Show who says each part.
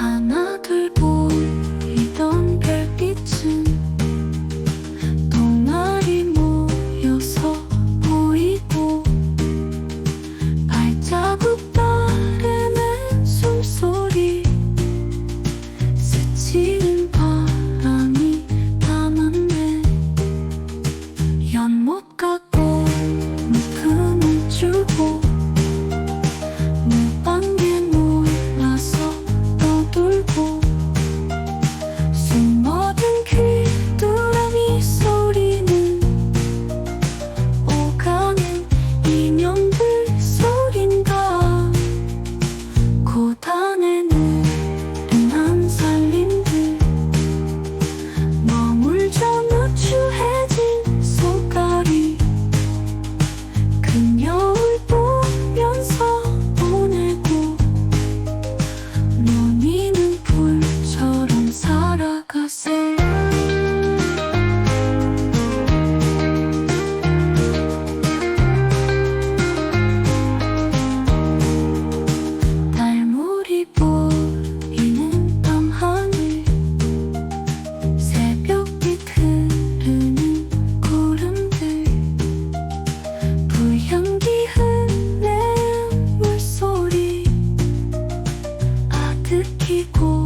Speaker 1: 하나 둘본 향기 흔내 물소리. 아득히 고